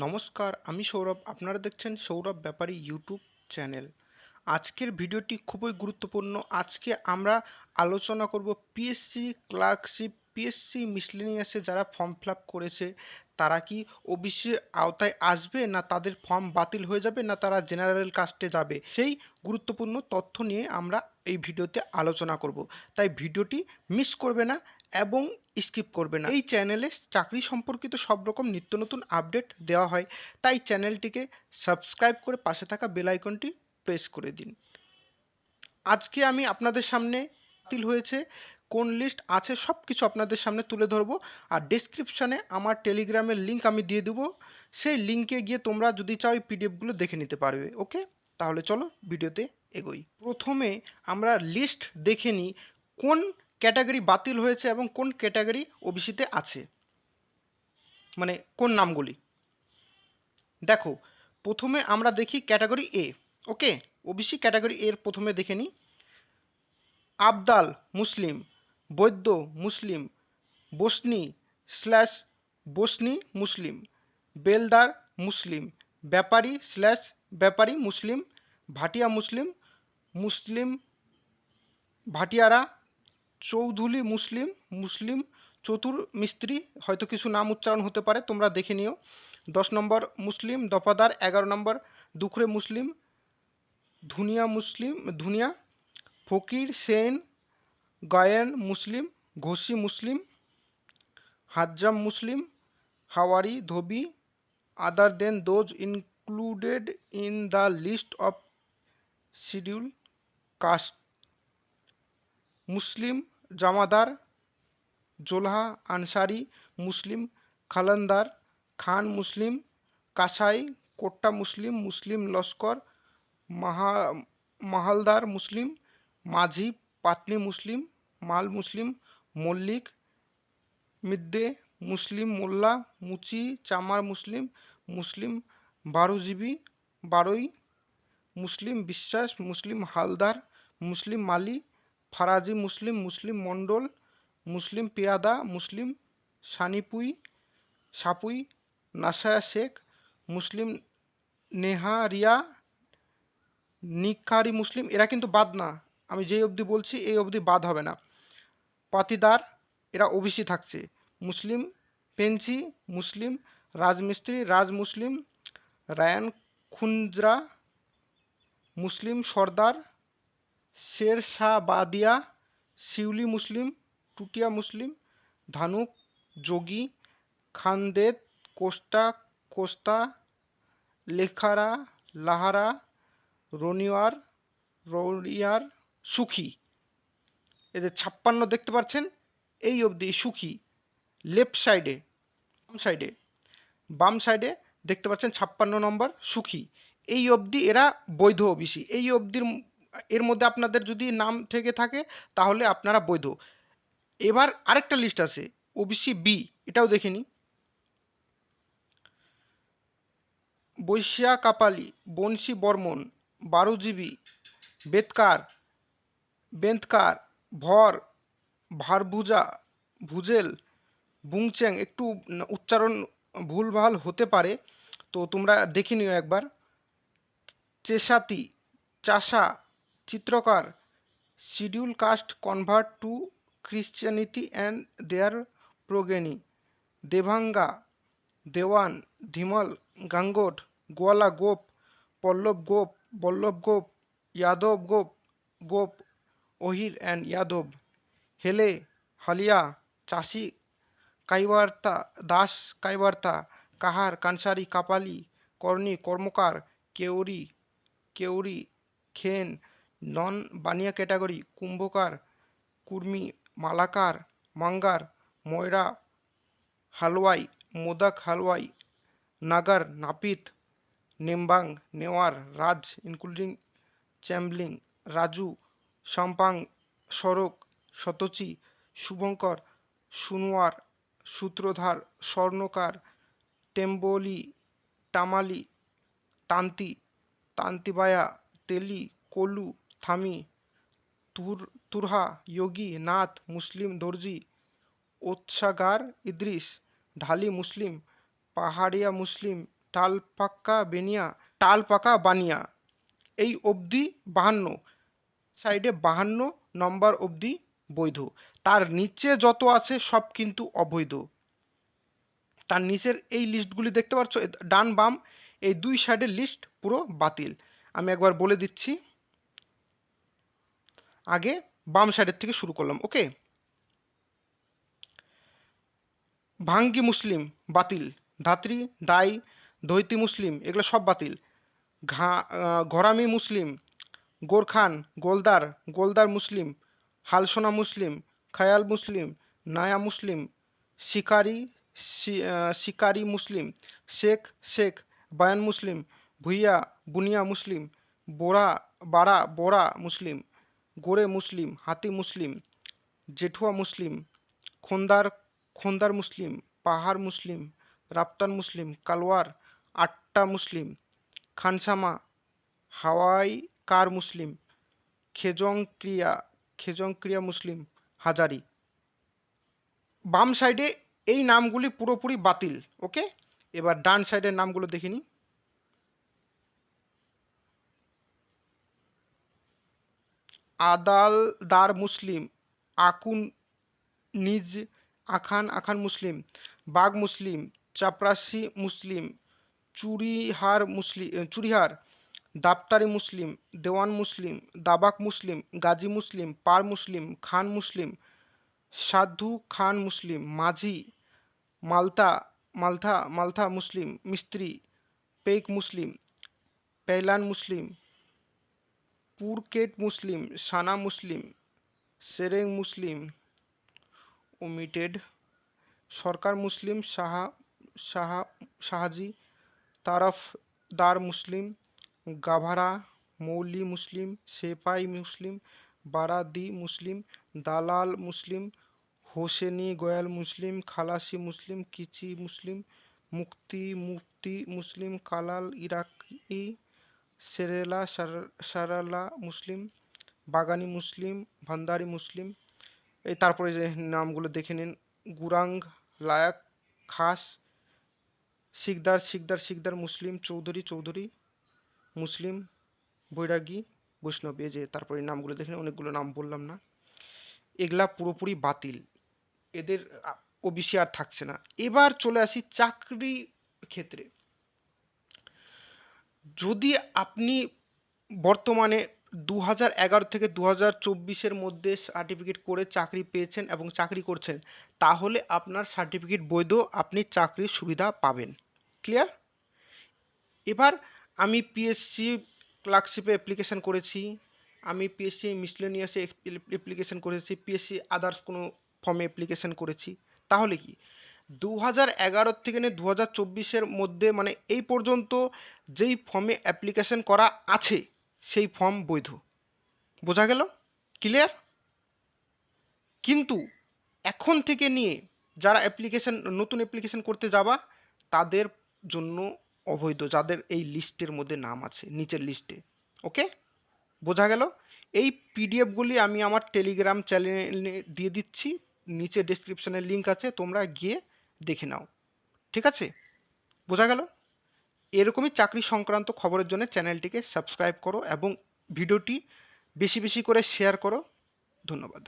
নমস্কার, আমি সৌরভ। আপনারা দেখছেন সৌরভ ব্যাপারী ইউটিউব চ্যানেল। আজকের ভিডিওটি খুবই গুরুত্বপূর্ণ। আজকে আমরা আলোচনা করব পিএসসি ক্লার্কশিপ পিএসসি মিসলেনিয়াসে যারা ফর্ম ফিল করেছে, তারা কি ওবিসির আওতায় আসবে না তাদের ফর্ম বাতিল হয়ে যাবে না তারা জেনারেল কাস্টে যাবে? সেই গুরুত্বপূর্ণ তথ্য নিয়ে আমরা এই ভিডিওতে আলোচনা করব। তাই ভিডিওটি মিস করবে না এবং স্কিপ করবে না। এই চ্যানেলে চাকরি সম্পর্কিত সব রকম নিত্য নতুন আপডেট দেওয়া হয়। তাই চ্যানেলটিকে সাবস্ক্রাইব করে পাশে থাকা বেল আইকনটি প্রেস করে দিন। আজকে আমি আপনাদের সামনে বাতিল হয়েছে, কোন লিস্ট আছে সব কিছু আপনাদের সামনে তুলে ধরবো। আর ডেসক্রিপশানে আমার টেলিগ্রামের লিঙ্ক আমি দিয়ে দেবো। সেই লিঙ্কে গিয়ে তোমরা যদি চাও এই পিডিএফগুলো দেখে নিতে পারবে ওকে তাহলে চলো ভিডিওতে এগোই। প্রথমে আমরা লিস্ট দেখে নিই, কোন ক্যাটাগরি বাতিল হয়েছে এবং কোন ক্যাটাগরি ওবিসিতে আছে? মানে কোন নামগুলি? দেখো, প্রথমে আমরা দেখি category A okay? OBC category এর প্রথমে দেখে নিই। আবদাল মুসলিম, বৈদ্য মুসলিম, বসনি স্ল্যাশ বসনি মুসলিম, বেলদার মুসলিম, ব্যাপারী স্ল্যাশ ব্যাপারী মুসলিম, ভাটিয়া মুসলিম মুসলিম ভাটিয়ারা চৌধুরী মুসলিম মুসলিম চতুর মিস্ত্রি, হয়তো কিছু নাম উচ্চারণ হতে পারে, তোমরা দেখে নিও। দশ নম্বর, মুসলিম, দফাদার। এগারো নম্বর, দুখরে Muslim, Dhunia Muslim, Dhunia, Fakir Sen, Gayen Muslim, Ghoshi Muslim, Hajjam Muslim, Hawari, Dhobi, other than those included in the list of schedule caste, Muslim Jamadar, Jolha, Ansari, Muslim, Khalandar, Khan Muslim, Kasai, Kotta Muslim Muslim Laskar, Maha, Mahaldar Muslim, Majhi, Patni Muslim, মাল মুসলিম, মল্লিক, মিদ্দে, মুসলিম মোল্লা, মুচি, চামার মুসলিম মুসলিম বারোজীবী, বারোই, মুসলিম বিশ্বাস, মুসলিম হালদার, মুসলিম মালি ফারাজি মুসলিম মুসলিম মণ্ডল, মুসলিম পেয়াদা, মুসলিম সানিপুই, সাপুই, নাসায়া শেখ, মুসলিম নেহারিয়া নিকারি মুসলিম, এরা কিন্তু বাদ না। আমি যেই অবধি বলছি, এই অবধি বাদ হবে না। পাতিদার, এরা ওবিসি থাকছে। Muslim Penchi, Muslim Rajmistri Raj Muslim Rayan Khunjra Muslim Sardar Sher Shah Badiya Shiuli Muslim, Tutia Muslim, Dhanuk, Jogi, Khanded Kosta Kosta, Lekhara, Lahara Raniyar Sukhi. এদের ছাপ্পান্ন দেখতে পাচ্ছেন? এই অবধি সুখী। লেফট সাইডে, বাম সাইডে বাম সাইডে দেখতে পাচ্ছেন ছাপ্পান্ন নম্বর সুখী। এই অবধি এরা বৈধ ওবিসি। এই অবধির এর মধ্যে আপনাদের যদি নাম থেকে থাকে, তাহলে আপনারা বৈধ। এবার আরেকটা লিস্ট আছে ওবিসি বি এটাও দেখে নিই। বৈশিয়া কাপালি বংশী বর্মন, বারোজীবী, বেতকার, বেন্তকার, ভর, ভারভুজা, ভুজেল বুংচ্যাং একটু উচ্চারণ ভুলভাল হতে পারে, তো তোমরা দেখে নিও একবার। Chesati, Chasa Chitrakar schedule caste convert to Christianity and their progeny Devanga Dewan Dhimal Gangot Goala Gop Pallab Gop Ballabh Gop Yadav Gop Gop Ahir and Yadav Hele Haliya Chashi Kaibarta Das Kaibarta Kahar Kansari Kapali Karani Karmakar কেউরি কেউরি Khen non Bania category, Kumbhakar, Kurmi, Malakar, Munger, ময়রা, হালওয়াই, মোদক হালওয়াই, নাগার, নাপিত, নেমবাং, নেওয়ার, রাজ including চ্যাম্বলিং, Raju, সাম্পাং সড়ক শতচি শুভঙ্কর, সুনোয়ার, সূত্রধার, স্বর্ণকার, টেম্বলি, টামালি, তান্তি, তান্তিবায়া, তেলি, কলু থামি। তুর, তুরহা, যোগী নাথ মুসলিম, দর্জি, ওৎসাগার, ইদ্রিস, ঢালি মুসলিম, পাহাড়িয়া মুসলিম টাল পাক্কা বেনিয়া টাল পাকা বানিয়া। এই অবধি বাহান্ন। সাইডে বাহান্ন নম্বর অবধি বৈধ। তার নিচে যত আছে সব কিন্তু অবৈধ। তার নিচের এই লিস্টগুলি দেখতে পাচ্ছ ডান বাম, এই দুই সাইডের লিস্ট পুরো বাতিল। আমি একবার বলে দিচ্ছি। আগে বাম সাইডের থেকে শুরু করলাম ওকে ভাঙ্গি মুসলিম, বাতিল। ধাত্রী দাই দৈতি মুসলিম, এগুলো সব বাতিল। ঘা ঘরামি মুসলিম, গোরখান, গোলদার গোলদার মুসলিম, হালসোনা মুসলিম, খায়াল মুসলিম, নায়া মুসলিম, শিকারি শিকারি মুসলিম, শেখ শেখ, বায়ান মুসলিম, ভুইয়া, বুনিয়া মুসলিম, বোরা বাড়া বোরা মুসলিম। গোরে মুসলিম, হাতি মুসলিম, জেঠুয়া মুসলিম, খোন্দার খোন্দার মুসলিম, পাহাড় মুসলিম, রাপ্তান মুসলিম, কালওয়ার, আট্টা মুসলিম, খানসামা হাওয়াই কার মুসলিম খেজং ক্রিয়া খেজং ক্রিয়া মুসলিম, হাজারি। বাম সাইডে এই নামগুলি পুরোপুরি বাতিল, ওকে? এবার ডান সাইডের নামগুলো দেখে আদালদার মুসলিম, আকুন নিজ আখান আখান মুসলিম, বাগ মুসলিম, চাপরাশি মুসলিম, চুরিহার মুসলিম চুরিহার, দাপ্তারি মুসলিম, দেওয়ান মুসলিম, দাবাক মুসলিম, গাজী মুসলিম, পার মুসলিম, খান মুসলিম, সাধু খান মুসলিম, মাঝি, মালতা, মালথা Maltha Muslim, Mistri Pek Muslim Pelan Muslim Purket Muslim, Sana Muslim, Sereng Muslim omitted Sarkar Muslim, Saha Saha Shahaji Tarafdar Muslim, Gavara, Mouli Muslim, Sepai Muslim, Baradi Muslim, Dalal Muslim, Hoseni গোয়াল মুসলিম, খালাসি মুসলিম, কিচি মুসলিম, মুক্তি, মুফতি মুসলিম, কালাল, ইরাকি সেরেলা, সার- সারালা মুসলিম, বাগানি মুসলিম, ভান্ডারি মুসলিম। এই তারপরে যে নামগুলো দেখে নিন। গুরাং লায়াক, খাস, শিকদার শিকদার শিকদার মুসলিম, চৌধুরী চৌধুরী মুসলিম, বৈরাগী, বৈষ্ণব। এই যে তারপরে নামগুলো দেখে অনেকগুলো নাম বললাম না। এগুলা পুরোপুরি বাতিল। এদের ওবিসি আর থাকছে না। এবার চলে আসি চাকরি ক্ষেত্রে। যদি আপনি বর্তমানে দু হাজার এগারো থেকে দু হাজার চব্বিশের মধ্যে সার্টিফিকেট করে চাকরি পেয়েছেন এবং চাকরি করছেন, তাহলে আপনার সার্টিফিকেট বৈধ, আপনি চাকরির সুবিধা পাবেন। ক্লিয়ার এবার আমি পিএসসি ক্লার্কশিপে অ্যাপ্লিকেশন করেছি, আমি পিএসসি মিসলেনিয়াসে অ্যাপ্লিকেশন করেছি পিএসসি আদার্স কোনো ফর্মে অ্যাপ্লিকেশন করেছি। তাহলে কি? দু হাজার এগারো থেকে নিয়ে দু হাজার চব্বিশের মধ্যে মানে এই পর্যন্ত যেই ফর্মে অ্যাপ্লিকেশন করা আছে, সেই ফর্ম বৈধ। বোঝা গেল? ক্লিয়ার কিন্তু এখন থেকে নিয়ে যারা অ্যাপ্লিকেশন নতুন অ্যাপ্লিকেশন করতে যাবা, তাদের জন্য অবৈধ, যাদের এই লিস্টের মধ্যে নাম আছে, নিচের লিস্টে ওকে বোঝা গেল? এই পিডিএফগুলি আমি আমার টেলিগ্রাম চ্যানেলে দিয়ে দিচ্ছি। নিচে ডেসক্রিপশনে লিঙ্ক আছে, তোমরা গিয়ে দেখে নাও। ঠিক আছে? বোঝা গেল? এরকমই চাকরি সংক্রান্ত খবরের জন্য চ্যানেলটিকে সাবস্ক্রাইব করো এবং ভিডিওটি বেশি বেশি করে শেয়ার করো। ধন্যবাদ।